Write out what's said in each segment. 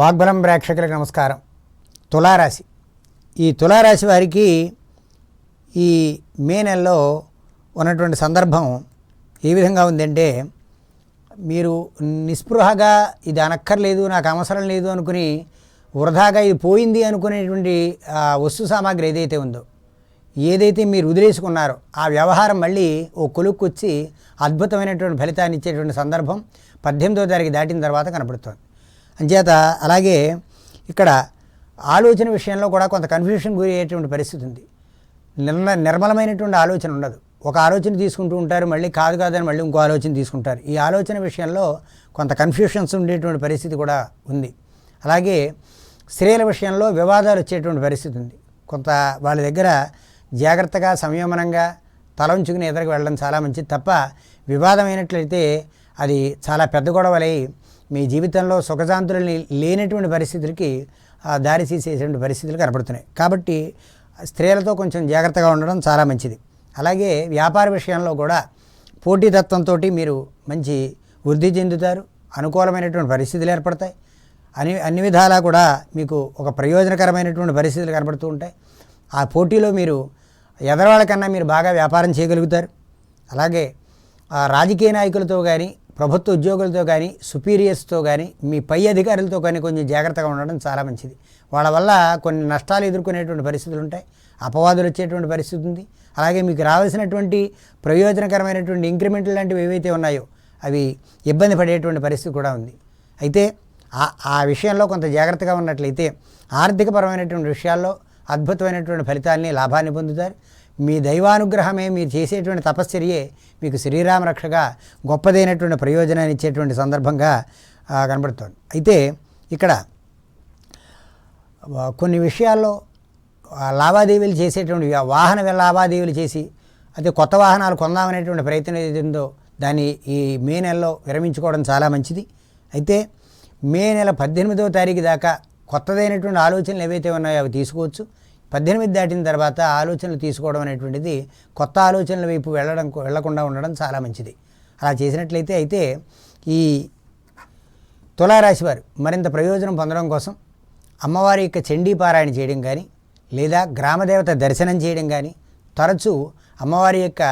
వాగ్బలం ప్రేక్షకులకు నమస్కారం. తులారాశి. ఈ తులారాశి వారికి ఈ మే నెలలో ఉన్నటువంటి సందర్భం ఏ విధంగా ఉందంటే మీరు నిస్పృహగా ఇది అనక్కర్లేదు నాకు అవసరం లేదు అనుకుని వృధాగా ఇది పోయింది అనుకునేటువంటి వస్తు సామాగ్రి ఏదైతే ఉందో ఏదైతే మీరు వదిలేసుకున్నారో ఆ వ్యవహారం మళ్ళీ ఓ కొలుక్కొచ్చి అద్భుతమైనటువంటి ఫలితాన్ని ఇచ్చేటువంటి సందర్భం పద్దెనిమిదో తారీఖు దాటిన తర్వాత కనపడుతుంది. అంచేత అలాగే ఇక్కడ ఆలోచన విషయంలో కూడా కొంత కన్ఫ్యూషన్ గురి అయ్యేటువంటి పరిస్థితి ఉంది. నిర్మ నిర్మలమైనటువంటి ఆలోచన ఉండదు. ఒక ఆలోచన తీసుకుంటూ ఉంటారు మళ్ళీ కాదు కాదని మళ్ళీ ఇంకో ఆలోచన తీసుకుంటారు. ఈ ఆలోచన విషయంలో కొంత కన్ఫ్యూషన్స్ ఉండేటువంటి పరిస్థితి కూడా ఉంది. అలాగే స్త్రీల విషయంలో వివాదాలు వచ్చేటువంటి పరిస్థితి ఉంది. కొంత వాళ్ళ దగ్గర జాగ్రత్తగా సంయమనంగా తల ఉంచుకుని ఎదురుకు వెళ్ళడం చాలా మంచిది తప్ప వివాదమైనట్లయితే అది చాలా పెద్ద గొడవలై మీ జీవితంలో సుఖశాంతులని లేనటువంటి పరిస్థితులకి దారి తీసేటువంటి పరిస్థితులు కనపడుతున్నాయి. కాబట్టి స్త్రీలతో కొంచెం జాగ్రత్తగా ఉండడం చాలా మంచిది. అలాగే వ్యాపార విషయంలో కూడా పోటీతత్వంతో మీరు మంచి వృద్ధి చెందుతారు అనుకూలమైనటువంటి పరిస్థితులు ఏర్పడతాయి. అన్ని అన్ని విధాలా కూడా మీకు ఒక ప్రయోజనకరమైనటువంటి పరిస్థితులు కనబడుతూ ఉంటాయి. ఆ పోటీలో మీరు ఎదరవాళ్ళకన్నా మీరు బాగా వ్యాపారం చేయగలుగుతారు. అలాగే ఆ రాజకీయ నాయకులతో కానీ ప్రభుత్వ ఉద్యోగులతో కానీ సుపీరియర్స్తో కానీ మీ పై అధికారులతో కానీ కొంచెం జాగ్రత్తగా ఉండడం చాలా మంచిది. వాళ్ళ వల్ల కొన్ని నష్టాలు ఎదుర్కొనేటువంటి పరిస్థితులు ఉంటాయి అపవాదులు వచ్చేటువంటి పరిస్థితి ఉంది. అలాగే మీకు రావాల్సినటువంటి ప్రయోజనకరమైనటువంటి ఇంక్రిమెంట్లు లాంటివి ఏవైతే ఉన్నాయో అవి ఇబ్బంది పడేటువంటి పరిస్థితి కూడా ఉంది. అయితే ఆ ఆ విషయంలో కొంత జాగ్రత్తగా ఉన్నట్లయితే ఆర్థికపరమైనటువంటి విషయాల్లో అద్భుతమైనటువంటి ఫలితాల్ని లాభాన్ని పొందుతారు. మీ దైవానుగ్రహమే మీరు చేసేటువంటి తపశ్చర్యే మీకు శ్రీరామ రక్షగా గొప్పదైనటువంటి ప్రయోజనాన్ని ఇచ్చేటువంటి సందర్భంగా కనబడుతోంది. అయితే ఇక్కడ కొన్ని విషయాల్లో లావాదేవీలు చేసేటువంటి వాహన లావాదేవీలు చేసి అయితే కొత్త వాహనాలు కొందామనేటువంటి ప్రయత్నం ఏదైందో దాన్ని ఈ మే నెలలో విరమించుకోవడం చాలా మంచిది. అయితే మే నెల పద్దెనిమిదవ తారీఖు దాకా కొత్తదైనటువంటి ఆలోచనలు ఏవైతే ఉన్నాయో అవి తీసుకోవచ్చు. పద్దెనిమిది దాటిన తర్వాత ఆలోచనలు తీసుకోవడం అనేటువంటిది కొత్త ఆలోచనల వైపు వెళ్ళడం వెళ్ళకుండా ఉండడం చాలా మంచిది. అలా చేసినట్లయితే అయితే ఈ తులారాశి వారు మరింత ప్రయోజనం పొందడం కోసం అమ్మవారి యొక్క చండీ పారాయణ చేయడం కానీ లేదా గ్రామదేవత దర్శనం చేయడం కానీ తరచూ అమ్మవారి యొక్క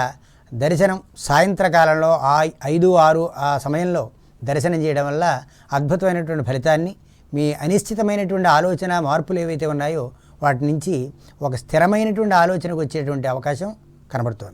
దర్శనం సాయంత్రకాలంలో ఆ ఐదు ఆరు ఆ సమయంలో దర్శనం చేయడం వల్ల అద్భుతమైనటువంటి ఫలితాన్ని మీ అనిశ్చితమైనటువంటి ఆలోచన మార్పులు ఏవైతే ఉన్నాయో వాటి నుంచి ఒక స్థిరమైనటువంటి ఆలోచనకు వచ్చేటువంటి అవకాశం కనబడుతోంది.